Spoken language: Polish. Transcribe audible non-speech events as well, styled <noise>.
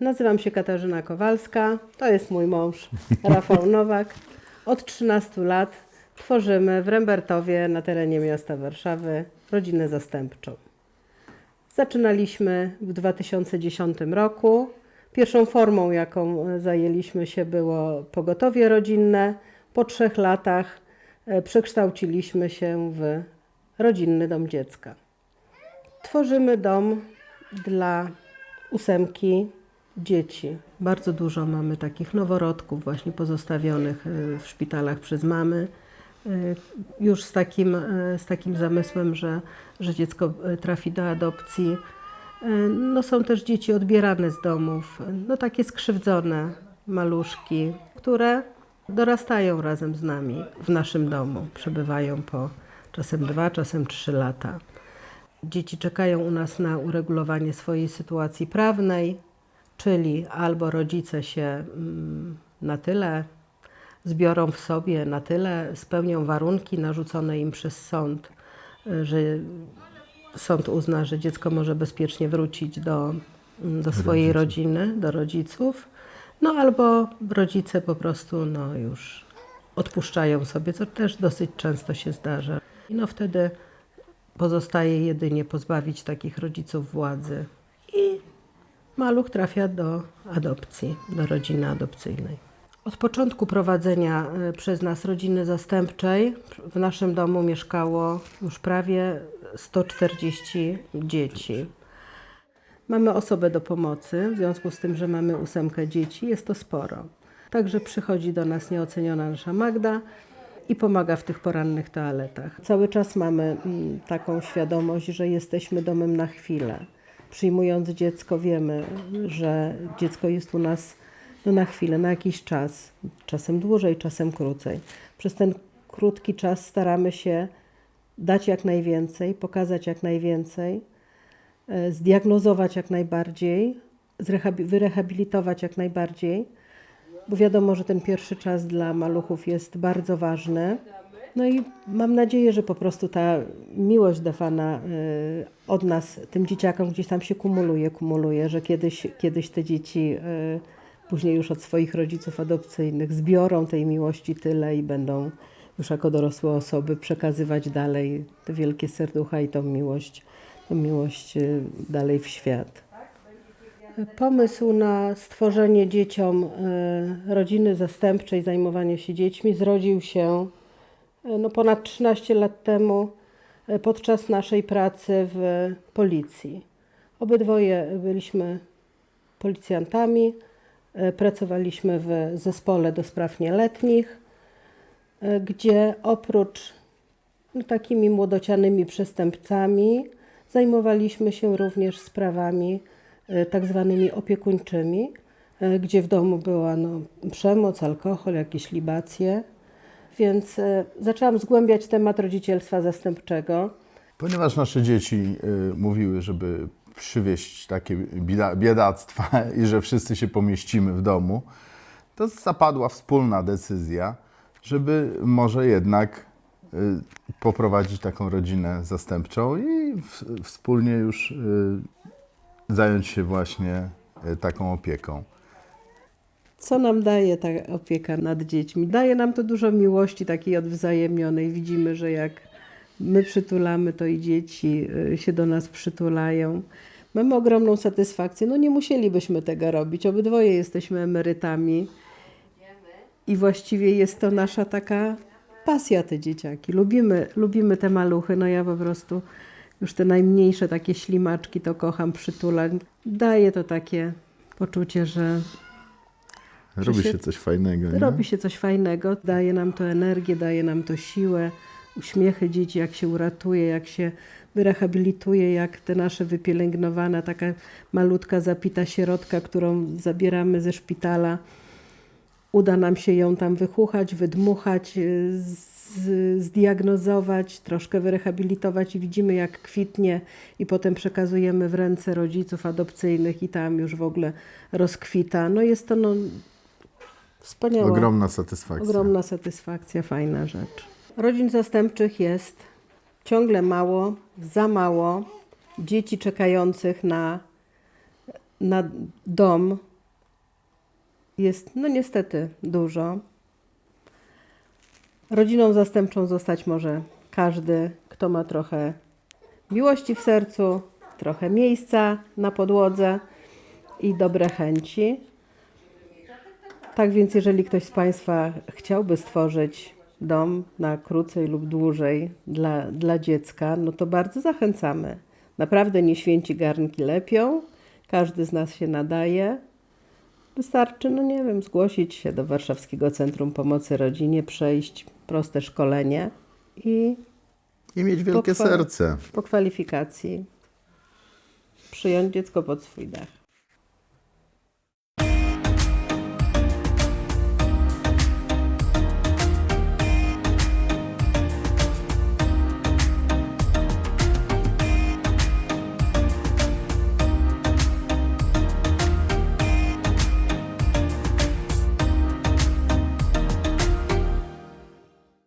Nazywam się Katarzyna Kowalska, to jest mój mąż Rafał <laughs> Nowak. Od 13 lat tworzymy w Rembertowie na terenie miasta Warszawy rodzinę zastępczą. Zaczynaliśmy w 2010 roku. Pierwszą formą, jaką zajęliśmy się, było pogotowie rodzinne. Po trzech latach przekształciliśmy się w rodzinny dom dziecka. Tworzymy dom dla ósemki dzieci. Bardzo dużo mamy takich noworodków właśnie pozostawionych e, w szpitalach przez mamy. e, Już z takim, e, z takim zamysłem, że, że dziecko e, trafi do adopcji. E, No są też dzieci odbierane z domów, e, no takie skrzywdzone maluszki, które dorastają razem z nami w naszym domu. Przebywają po czasem dwa, czasem trzy lata. Dzieci czekają u nas na uregulowanie swojej sytuacji prawnej, czyli albo rodzice się mm, na tyle zbiorą w sobie, na tyle spełnią warunki narzucone im przez sąd, że sąd uzna, że dziecko może bezpiecznie wrócić do, mm, do swojej rodziny, do rodziców, no albo rodzice po prostu no już odpuszczają sobie, co też dosyć często się zdarza. I no wtedy pozostaje jedynie pozbawić takich rodziców władzy i maluch trafia do adopcji, do rodziny adopcyjnej. Od początku prowadzenia e, przez nas rodziny zastępczej w naszym domu mieszkało już prawie 140 dzieci. Mamy osobę do pomocy, w związku z tym, że mamy ósemkę dzieci, jest to sporo. Także przychodzi do nas nieoceniona nasza Magda i pomaga w tych porannych toaletach. Cały czas mamy mm, taką świadomość, że jesteśmy domem na chwilę. Przyjmując dziecko, wiemy, że dziecko jest u nas no, na chwilę, na jakiś czas, czasem dłużej, czasem krócej. Przez ten krótki czas staramy się dać jak najwięcej, pokazać jak najwięcej, zdiagnozować jak najbardziej, wyrehabilitować jak najbardziej, bo wiadomo, że ten pierwszy czas dla maluchów jest bardzo ważny. No i mam nadzieję, że po prostu ta miłość dawana y, od nas tym dzieciakom gdzieś tam się kumuluje, kumuluje, że kiedyś, kiedyś te dzieci y, później już od swoich rodziców adopcyjnych zbiorą tej miłości tyle i będą już jako dorosłe osoby przekazywać dalej te wielkie serducha i tą miłość, miłość y, dalej w świat. Pomysł na stworzenie dzieciom e, rodziny zastępczej, zajmowanie się dziećmi zrodził się e, no, ponad 13 lat temu podczas naszej pracy w policji. Obydwoje byliśmy policjantami, pracowaliśmy w zespole do spraw nieletnich, gdzie oprócz no, takimi młodocianymi przestępcami zajmowaliśmy się również sprawami e, tak zwanymi opiekuńczymi, e, gdzie w domu była no, przemoc, alkohol, jakieś libacje. Więc e, zaczęłam zgłębiać temat rodzicielstwa zastępczego. Ponieważ nasze dzieci mówiły, żeby przywieźć takie bieda, biedactwa <laughs> i że wszyscy się pomieścimy w domu, to zapadła wspólna decyzja, żeby może jednak poprowadzić taką rodzinę zastępczą i w, wspólnie już y, zająć się właśnie y, taką opieką. Co nam daje ta opieka nad dziećmi? Daje nam to dużo miłości takiej odwzajemnionej. Widzimy, że jak my przytulamy, to i dzieci y, się do nas przytulają. Mamy ogromną satysfakcję. No nie musielibyśmy tego robić. Obydwoje jesteśmy emerytami. I właściwie jest to nasza taka pasja, te dzieciaki. Lubimy, lubimy te maluchy. No ja po prostu już te najmniejsze takie ślimaczki to kocham przytulać. Daje to takie poczucie, że Robi się- się coś fajnego. nie? Robi się coś fajnego, daje nam to energię, daje nam to siłę, uśmiechy dzieci, jak się uratuje, jak się wyrehabilituje, jak te nasze wypielęgnowana, taka malutka, zapita sierotka, którą zabieramy ze szpitala. Uda nam się ją tam wychuchać, wydmuchać, y, zdiagnozować, troszkę wyrehabilitować i widzimy jak kwitnie i potem przekazujemy w ręce rodziców adopcyjnych i tam już w ogóle rozkwita. No jest to no, wspaniała. Ogromna satysfakcja. Ogromna satysfakcja, fajna rzecz. Rodzin zastępczych jest ciągle mało, za mało. Dzieci czekających na, na dom jest, no niestety, dużo. Rodziną zastępczą zostać może każdy, kto ma trochę miłości w sercu, trochę miejsca na podłodze i dobre chęci. Tak więc, jeżeli ktoś z Państwa chciałby stworzyć dom na krócej lub dłużej dla, dla dziecka, no to bardzo zachęcamy. Naprawdę nie święci garnki lepią, każdy z nas się nadaje. Wystarczy, no nie wiem, zgłosić się do Warszawskiego Centrum Pomocy Rodzinie, przejść proste szkolenie i I mieć wielkie Pochwała. serce. po kwalifikacji przyjąć dziecko pod swój dach.